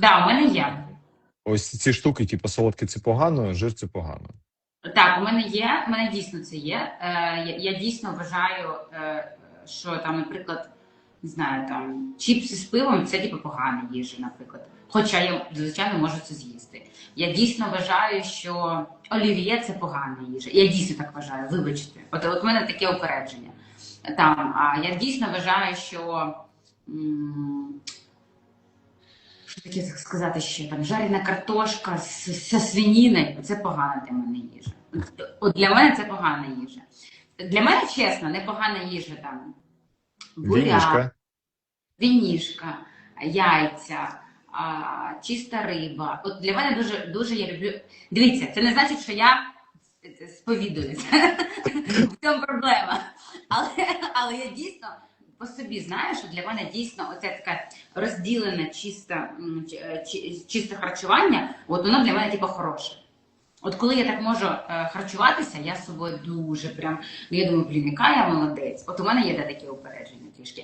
Да, у мене є. Ось ці штуки, типу, солодке це погано, жир це погано. Так, у мене є, у мене дійсно це є. Е, я, я дійсно вважаю, е, що там, наприклад, не знаю, там чіпси з пивом це типу погана їжа, наприклад. Хоча я, звичайно, можу це з'їсти. Я дійсно вважаю, що олів'є це погана їжа. Я дійсно так вважаю, вибачте. От, от у мене таке упередження. Там, а я дійсно вважаю, що. м, Що таке сказати ще там жарена картошка з, свиніною це погана для мене їжа. От для мене це погана їжа. Для мене, чесно, непогана їжа там буряк, Вінішка. вінішка, яйця, а, чиста риба. От для мене дуже, дуже я люблю. Дивіться, це не значить, що я сповідуюся. В цьому проблема. Але, але я дійсно по собі знаю, що для мене дійсно оце таке розділене чисте, е, чи- чисте харчування, от воно для мене типу хороше. От коли я так можу е, харчуватися, я собою дуже прям. Ну я думаю, блін, яка я молодець. От у мене є такі упередження трішки.